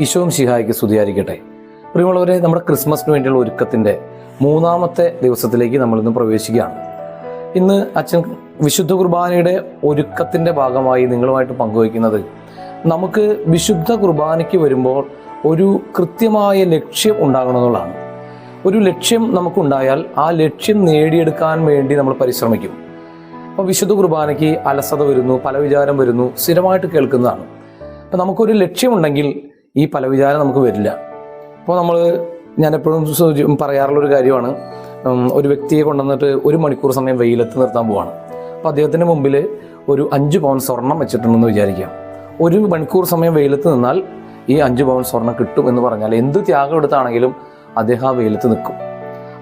ഈശോം ശിഹായിക്ക് സ്തുതിയായിരിക്കട്ടെ. പ്രിയമുള്ളവരെ നമ്മുടെ ക്രിസ്മസിന് വേണ്ടിയുള്ള ഒരുക്കത്തിന്റെ മൂന്നാമത്തെ ദിവസത്തിലേക്ക് നമ്മളിന്ന് പ്രവേശിക്കുകയാണ്. ഇന്ന് അച്ഛൻ വിശുദ്ധ കുർബാനയുടെ ഒരുക്കത്തിന്റെ ഭാഗമായി നിങ്ങളുമായിട്ട് പങ്കുവയ്ക്കുന്നത് നമുക്ക് വിശുദ്ധ കുർബാനയ്ക്ക് വരുമ്പോൾ ഒരു കൃത്യമായ ലക്ഷ്യം ഉണ്ടാകണമെന്നുള്ളതാണ്. ഒരു ലക്ഷ്യം നമുക്കുണ്ടായാൽ ആ ലക്ഷ്യം നേടിയെടുക്കാൻ വേണ്ടി നമ്മൾ പരിശ്രമിക്കും. അപ്പോൾ വിശുദ്ധ കുർബാനയ്ക്ക് അലസത വരുന്നു പല വിചാരം വരുന്നു സ്ഥിരമായിട്ട് കേൾക്കുന്നതാണ്. അപ്പോൾ നമുക്കൊരു ലക്ഷ്യമുണ്ടെങ്കിൽ ഈ പല വിചാരം നമുക്ക് വരില്ല. അപ്പോൾ നമ്മൾ ഞാൻ എപ്പോഴും പറയാറുള്ളൊരു കാര്യമാണ്. ഒരു വ്യക്തിയെ കൊണ്ടുവന്നിട്ട് ഒരു മണിക്കൂർ സമയം വെയിലത്ത് നിർത്താൻ പോവാണ്. അപ്പോൾ അദ്ദേഹത്തിന്റെ മുമ്പിൽ ഒരു അഞ്ച് പവൻ സ്വർണം വെച്ചിട്ടുണ്ടെന്ന് വിചാരിക്കാം ഒരു മണിക്കൂർ സമയം വെയിലത്ത് നിന്നാൽ ഈ അഞ്ച് പവൻ സ്വർണം കിട്ടും എന്ന് പറഞ്ഞാൽ എന്ത് ത്യാഗം എടുത്താണെങ്കിലും അദ്ദേഹം ആ വെയിലത്ത് നിൽക്കും.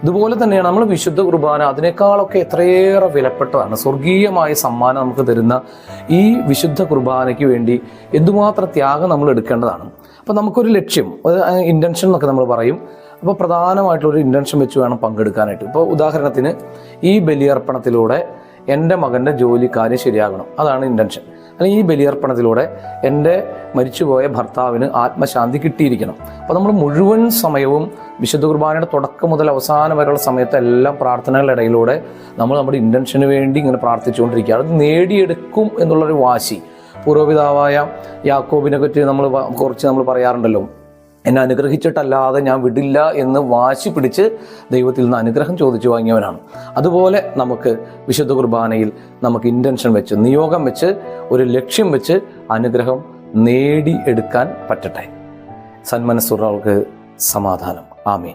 അതുപോലെ തന്നെയാണ് നമ്മൾ വിശുദ്ധ കുർബാന അതിനേക്കാളൊക്കെ എത്രയേറെ വിലപ്പെട്ടതാണ്. സ്വർഗീയമായ സമ്മാനം നമുക്ക് തരുന്ന ഈ വിശുദ്ധ കുർബാനയ്ക്ക് വേണ്ടി എന്തുമാത്രം ത്യാഗം നമ്മൾ എടുക്കേണ്ടതാണ്. അപ്പോൾ നമുക്കൊരു ലക്ഷ്യം ഇന്റൻഷൻ എന്നൊക്കെ നമ്മൾ പറയും. അപ്പോൾ പ്രധാനമായിട്ടുള്ളൊരു ഇന്റൻഷൻ വെച്ച് വേണം പങ്കെടുക്കാനായിട്ട്. ഇപ്പോൾ ഉദാഹരണത്തിന് ഈ ബലിയർപ്പണത്തിലൂടെ എന്റെ മകന്റെ ജോലിക്കാര്യം ശരിയാകണം. അതാണ് ഇന്റൻഷൻ അല്ലെങ്കിൽ ഈ ബലിയർപ്പണത്തിലൂടെ എന്റെ മരിച്ചുപോയ ഭർത്താവിന് ആത്മശാന്തി കിട്ടിയിരിക്കണം. അപ്പോൾ നമ്മൾ മുഴുവൻ സമയവും വിശുദ്ധ കുർബാനയുടെ തുടക്കം മുതൽ അവസാനം വരെയുള്ള സമയത്തെല്ലാം പ്രാർത്ഥനകളുടെ ഇടയിലൂടെ നമ്മൾ നമ്മുടെ ഇന്റൻഷന് വേണ്ടി ഇങ്ങനെ പ്രാർത്ഥിച്ചുകൊണ്ടിരിക്കുക അത് നേടിയെടുക്കും എന്നുള്ളൊരു വാശി. പൂർവപിതാവായ യാക്കോബിനെ പറ്റി നമ്മൾ കുറച്ച് നമ്മൾ പറയാറുണ്ടല്ലോ. എന്നെ അനുഗ്രഹിച്ചിട്ടല്ലാതെ ഞാൻ വിടില്ല എന്ന് വാശി പിടിച്ച് ദൈവത്തിൽ നിന്ന് അനുഗ്രഹം ചോദിച്ചു വാങ്ങിയവനാണ്. അതുപോലെ നമുക്ക് വിശുദ്ധ കുർബാനയിൽ നമുക്ക് ഇന്റൻഷൻ വെച്ച് നിയോഗം വെച്ച് ഒരു ലക്ഷ്യം വെച്ച് അനുഗ്രഹം നേടിയെടുക്കാൻ പറ്റട്ടെ. സന്മനസ്സുള്ളവർക്ക് സമാധാനം. ആമീൻ.